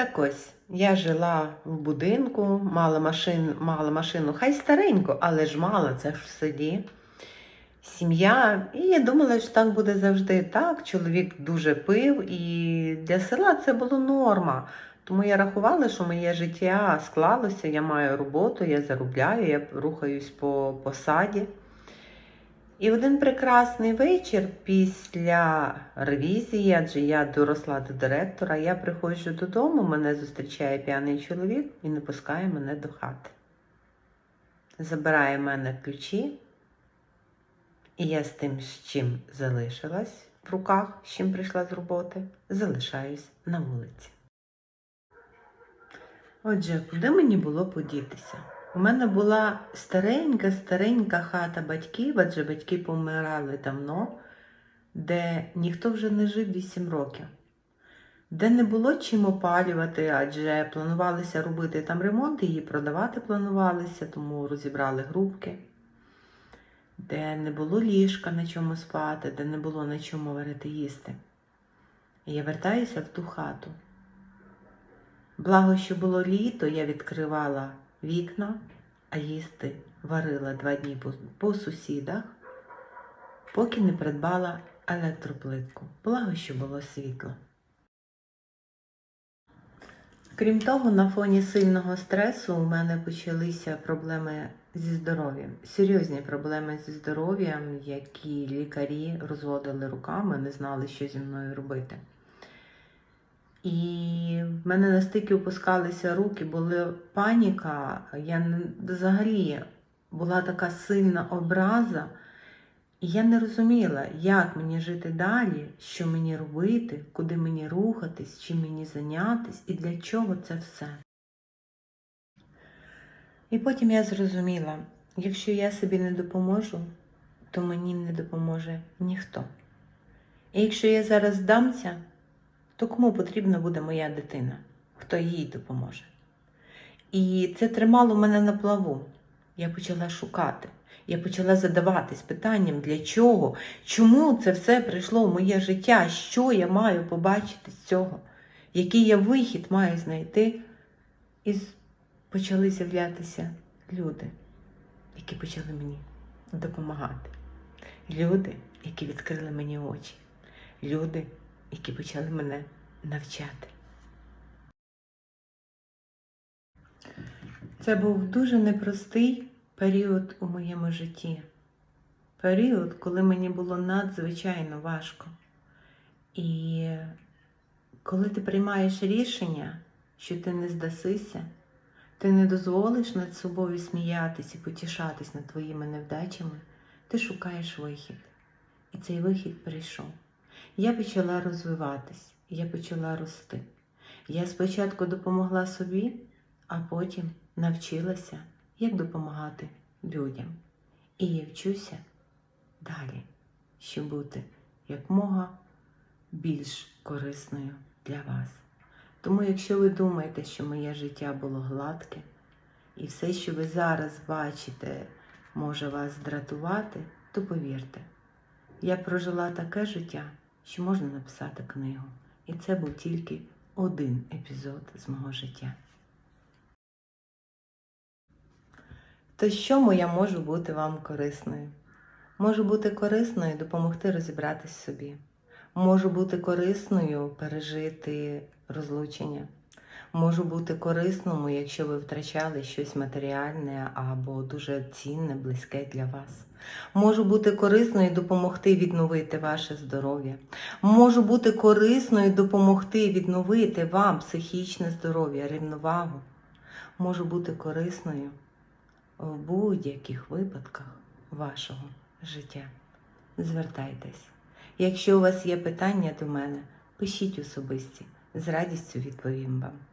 Так ось, я жила в будинку, мала, машин, мала машину, хай стареньку, але ж мала, це ж в селі. Сім'я, і я думала, що так буде завжди. Так, чоловік дуже пив, і для села це було норма. Тому я рахувала, що моє життя склалося, я маю роботу, я заробляю, я рухаюсь по посаді. І один прекрасний вечір після ревізії, адже я доросла до директора, я приходжу додому, мене зустрічає п'яний чоловік і не пускає мене до хати. Забирає мене ключі, і я з тим, з чим залишилась в руках, з чим прийшла з роботи, залишаюсь на вулиці. Отже, куди мені було подітися? У мене була старенька, старенька хата батьків, адже батьки помирали давно, де ніхто вже не жив 8 років, де не було чим опалювати, адже планувалися робити там ремонт, її продавати планувалися, тому розібрали грубки, де не було ліжка на чому спати, де не було на чому варити їсти. І я вертаюся в ту хату. Благо, що було літо, я відкривала вікна, а їсти варила два дні по, сусідах, поки не придбала електроплитку. Благо, що було світло. Крім того, на фоні сильного стресу у мене почалися проблеми зі здоров'ям. Серйозні проблеми зі здоров'ям, які лікарі розводили руками, не знали, що зі мною робити. І в мене настільки опускалися руки, була паніка. Я взагалі була така сильна образа, і я не розуміла, як мені жити далі, що мені робити, куди мені рухатись, чим мені зайнятись і для чого це все. І потім я зрозуміла, якщо я собі не допоможу, то мені не допоможе ніхто. І якщо я зараз здамся, то кому потрібна буде моя дитина? Хто їй допоможе? І це тримало мене на плаву. Я почала шукати. Я почала задаватись питанням, для чого, чому це все прийшло в моє життя, що я маю побачити з цього, який я вихід маю знайти. І почали з'являтися люди, які почали мені допомагати. Люди, які відкрили мені очі. Люди, які почали мене навчати. Це був дуже непростий період у моєму житті. Період, коли мені було надзвичайно важко. І коли ти приймаєш рішення, що ти не здасися, ти не дозволиш над собою сміятись і потішатись над твоїми невдачами, ти шукаєш вихід. І цей вихід прийшов. Я почала розвиватись, я почала рости. Я спочатку допомогла собі, а потім навчилася, як допомагати людям. І я вчуся далі, щоб бути якмога більш корисною для вас. Тому, якщо ви думаєте, що моє життя було гладке, і все, що ви зараз бачите, може вас дратувати, то повірте, я прожила таке життя, що можна написати книгу. І це був тільки один епізод з мого життя. То що я можу бути вам корисною? Можу бути корисною допомогти розібратись собі. Можу бути корисною пережити розлучення. Можу бути корисною, якщо ви втрачали щось матеріальне або дуже цінне, близьке для вас. Можу бути корисною допомогти відновити ваше здоров'я. Можу бути корисною допомогти відновити вам психічне здоров'я, рівновагу. Можу бути корисною в будь-яких випадках вашого життя. Звертайтесь. Якщо у вас є питання до мене, пишіть особисті, з радістю відповім вам.